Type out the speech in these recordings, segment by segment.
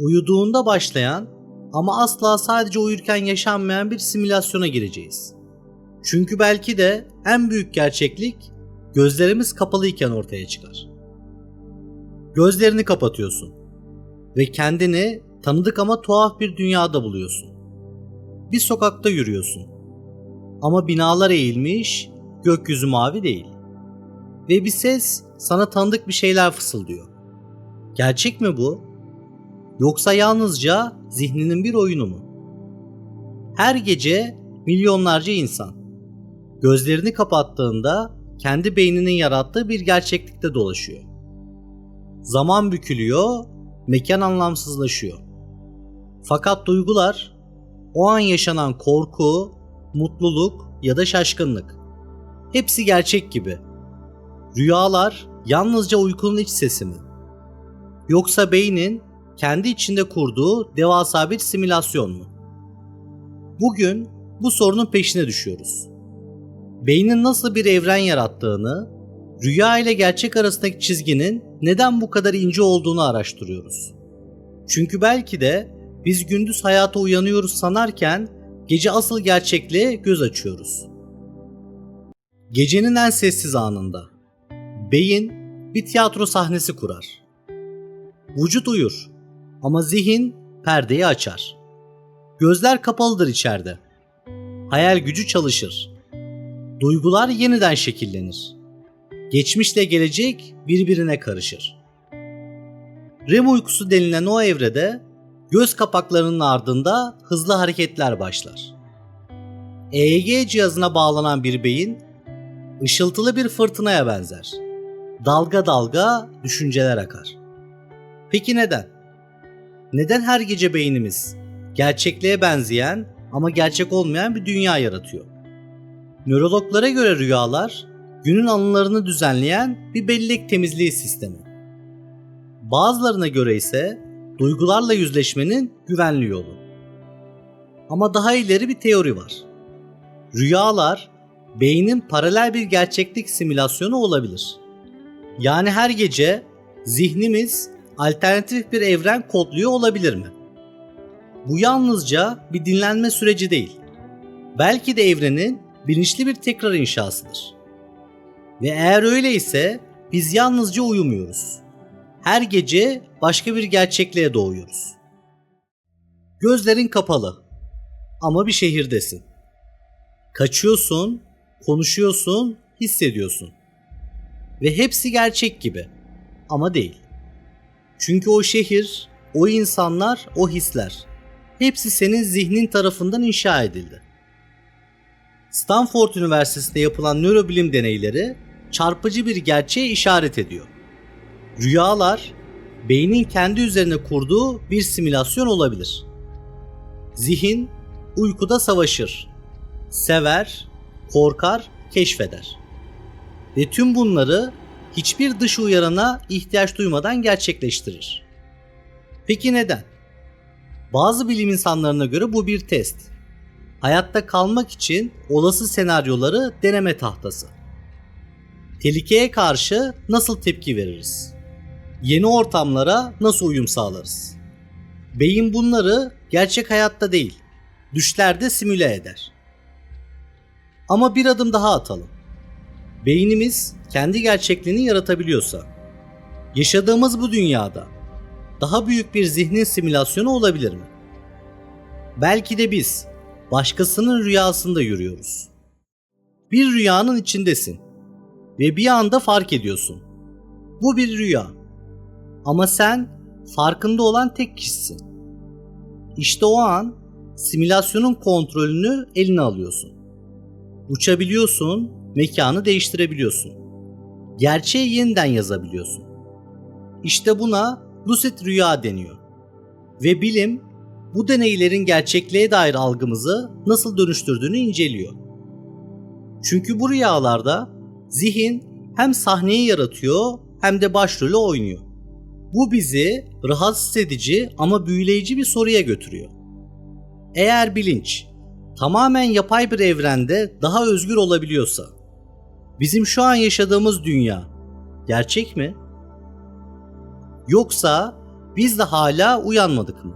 uyuduğunda başlayan ama asla sadece uyurken yaşanmayan bir simülasyona gireceğiz. Çünkü belki de en büyük gerçeklik gözlerimiz kapalıyken ortaya çıkar. Gözlerini kapatıyorsun ve kendini tanıdık ama tuhaf bir dünyada buluyorsun. Bir sokakta yürüyorsun. Ama binalar eğilmiş, gökyüzü mavi değil. Ve bir ses sana tanıdık bir şeyler fısıldıyor. Gerçek mi bu? Yoksa yalnızca zihninin bir oyunu mu? Her gece milyonlarca insan gözlerini kapattığında kendi beyninin yarattığı bir gerçeklikte dolaşıyor. Zaman bükülüyor, mekan anlamsızlaşıyor. Fakat duygular o an yaşanan korku, mutluluk ya da şaşkınlık hepsi gerçek gibi. Rüyalar yalnızca uykunun iç sesi mi? Yoksa beynin kendi içinde kurduğu devasa bir simülasyon mu? Bugün bu sorunun peşine düşüyoruz. Beynin nasıl bir evren yarattığını, rüya ile gerçek arasındaki çizginin neden bu kadar ince olduğunu araştırıyoruz. Çünkü belki de biz gündüz hayata uyanıyoruz sanarken gece asıl gerçekliğe göz açıyoruz. Gecenin en sessiz anında beyin bir tiyatro sahnesi kurar. Vücut uyur ama zihin perdeyi açar. Gözler kapalıdır içeride. Hayal gücü çalışır. Duygular yeniden şekillenir. Geçmişle gelecek birbirine karışır. REM uykusu denilen o evrede göz kapaklarının ardında hızlı hareketler başlar. EEG cihazına bağlanan bir beyin ışıltılı bir fırtınaya benzer. Dalga dalga düşünceler akar. Peki neden? Neden her gece beynimiz gerçekliğe benzeyen ama gerçek olmayan bir dünya yaratıyor? Nörologlara göre rüyalar günün anılarını düzenleyen bir bellek temizliği sistemi. Bazılarına göre ise duygularla yüzleşmenin güvenli yolu. Ama daha ileri bir teori var. Rüyalar beynin paralel bir gerçeklik simülasyonu olabilir. Yani her gece zihnimiz alternatif bir evren kodluyor olabilir mi? Bu yalnızca bir dinlenme süreci değil. Belki de evrenin bilinçli bir tekrar inşasıdır. Ve eğer öyleyse biz yalnızca uyumuyoruz. Her gece başka bir gerçekliğe doğuyoruz. Gözlerin kapalı ama bir şehirdesin. Kaçıyorsun, konuşuyorsun, hissediyorsun. Ve hepsi gerçek gibi ama değil. Çünkü o şehir, o insanlar, o hisler hepsi senin zihnin tarafından inşa edildi. Stanford Üniversitesi'nde yapılan nörobilim deneyleri çarpıcı bir gerçeğe işaret ediyor. Rüyalar beynin kendi üzerine kurduğu bir simülasyon olabilir. Zihin uykuda savaşır, sever, korkar, keşfeder. Ve tüm bunları hiçbir dış uyarana ihtiyaç duymadan gerçekleştirir. Peki neden? Bazı bilim insanlarına göre bu bir test. Hayatta kalmak için olası senaryoları deneme tahtası. Tehlikeye karşı nasıl tepki veririz? Yeni ortamlara nasıl uyum sağlarız? Beyin bunları gerçek hayatta değil, düşlerde simüle eder. Ama bir adım daha atalım. Beynimiz kendi gerçekliğini yaratabiliyorsa, yaşadığımız bu dünyada daha büyük bir zihnin simülasyonu olabilir mi? Belki de biz başkasının rüyasında yürüyoruz. Bir rüyanın içindesin ve bir anda fark ediyorsun. Bu bir rüya. Ama sen farkında olan tek kişisin. İşte o an simülasyonun kontrolünü eline alıyorsun. Uçabiliyorsun, mekanı değiştirebiliyorsun. Gerçeği yeniden yazabiliyorsun. İşte buna lucid rüya deniyor. Ve bilim bu deneylerin gerçekliğe dair algımızı nasıl dönüştürdüğünü inceliyor. Çünkü bu rüyalarda zihin hem sahneyi yaratıyor hem de başrolü oynuyor. Bu bizi rahatsız edici ama büyüleyici bir soruya götürüyor. Eğer bilinç tamamen yapay bir evrende daha özgür olabiliyorsa, bizim şu an yaşadığımız dünya gerçek mi? Yoksa biz de hala uyanmadık mı?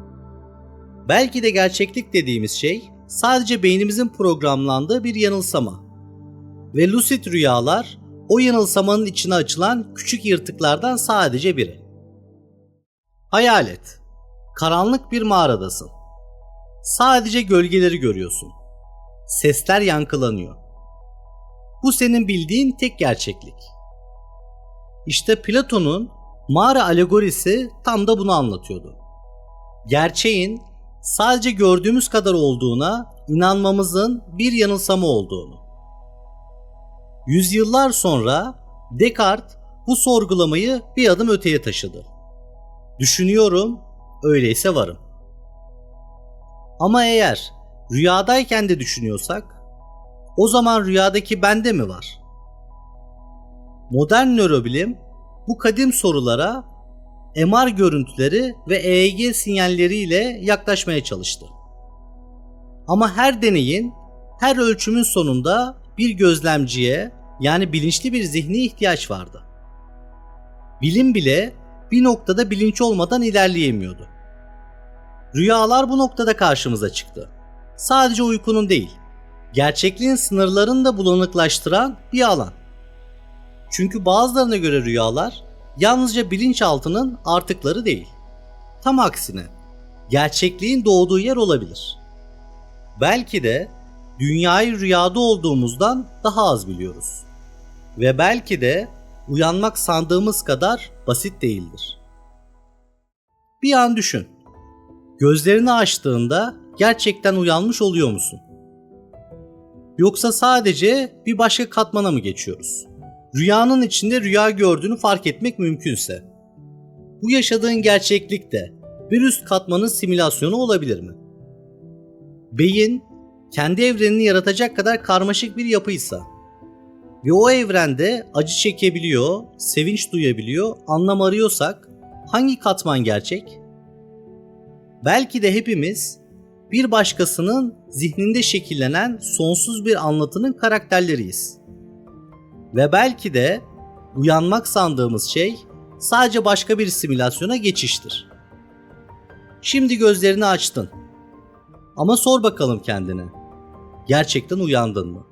Belki de gerçeklik dediğimiz şey sadece beynimizin programlandığı bir yanılsama. Ve lucid rüyalar o yanılsamanın içine açılan küçük yırtıklardan sadece biri. Hayal et. Karanlık bir mağaradasın. Sadece gölgeleri görüyorsun. Sesler yankılanıyor. Bu senin bildiğin tek gerçeklik. İşte Platon'un mağara alegorisi tam da bunu anlatıyordu. Gerçeğin sadece gördüğümüz kadar olduğuna inanmamızın bir yanılsama olduğunu. Yüzyıllar sonra Descartes bu sorgulamayı bir adım öteye taşıdı. Düşünüyorum, öyleyse varım. Ama eğer rüyadayken de düşünüyorsak, o zaman rüyadaki bende mi var? Modern nörobilim bu kadim sorulara MR görüntüleri ve EEG sinyalleriyle yaklaşmaya çalıştı. Ama her deneyin, her ölçümün sonunda bir gözlemciye yani bilinçli bir zihni ihtiyaç vardı. Bilim bile bir noktada bilinç olmadan ilerleyemiyordu. Rüyalar bu noktada karşımıza çıktı. Sadece uykunun değil, gerçekliğin sınırlarını da bulanıklaştıran bir alan. Çünkü bazılarına göre rüyalar yalnızca bilinçaltının artıkları değil. Tam aksine gerçekliğin doğduğu yer olabilir. Belki de dünyayı rüyada olduğumuzdan daha az biliyoruz. Ve belki de uyanmak sandığımız kadar basit değildir. Bir an düşün. Gözlerini açtığında gerçekten uyanmış oluyor musun? Yoksa sadece bir başka katmana mı geçiyoruz? Rüyanın içinde rüya gördüğünü fark etmek mümkünse. Bu yaşadığın gerçeklik de bir üst katmanın simülasyonu olabilir mi? Beyin kendi evrenini yaratacak kadar karmaşık bir yapıysa ve o evrende acı çekebiliyor, sevinç duyabiliyor, anlam arıyorsak hangi katman gerçek? Belki de hepimiz bir başkasının zihninde şekillenen sonsuz bir anlatının karakterleriyiz. Ve belki de uyanmak sandığımız şey sadece başka bir simülasyona geçiştir. Şimdi gözlerini açtın. Ama sor bakalım kendine. Gerçekten uyandın mı?